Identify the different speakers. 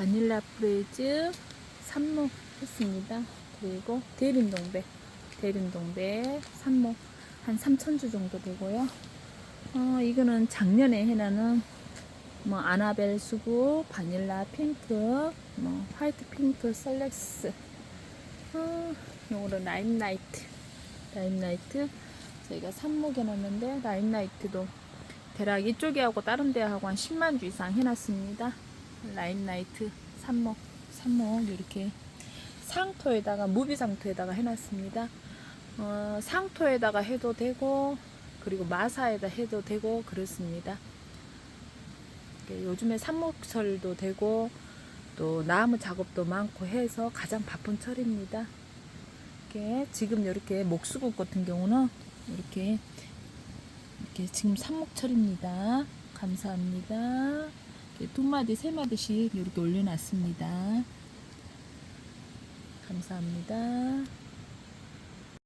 Speaker 1: 바닐라 프레즈 산모 했습니다. 그리고 대림동백, 대림동백 산모 한 3천주 정도 되고요. 어, 이거는 작년에 해놔는 뭐 아나벨 수국, 바닐라 핑크, 뭐 화이트 핑크 셀렉스, 어, 요거는 라임라이트, 라임라이트 저희가 삽목해 놨는데 라임라이트도 대략 이쪽에 하고 다른 데 하고 한 10만 주 이상 해놨습니다. 라임라이트 삽목, 삽목 이렇게 상토에다가 무비 상토에다가 해놨습니다. 어, 상토에다가 해도 되고 그리고 마사에다 해도 되고 그렇습니다. 요즘에 삽목철도 되고 또 나무 작업도 많고 해서 가장 바쁜 철입니다. 이렇게 지금 이렇게 목수국 같은 경우는 이렇게 이렇게 지금 삽목철입니다. 감사합니다. 이렇게 두 마디 세 마디씩 이렇게 올려놨습니다. 감사합니다.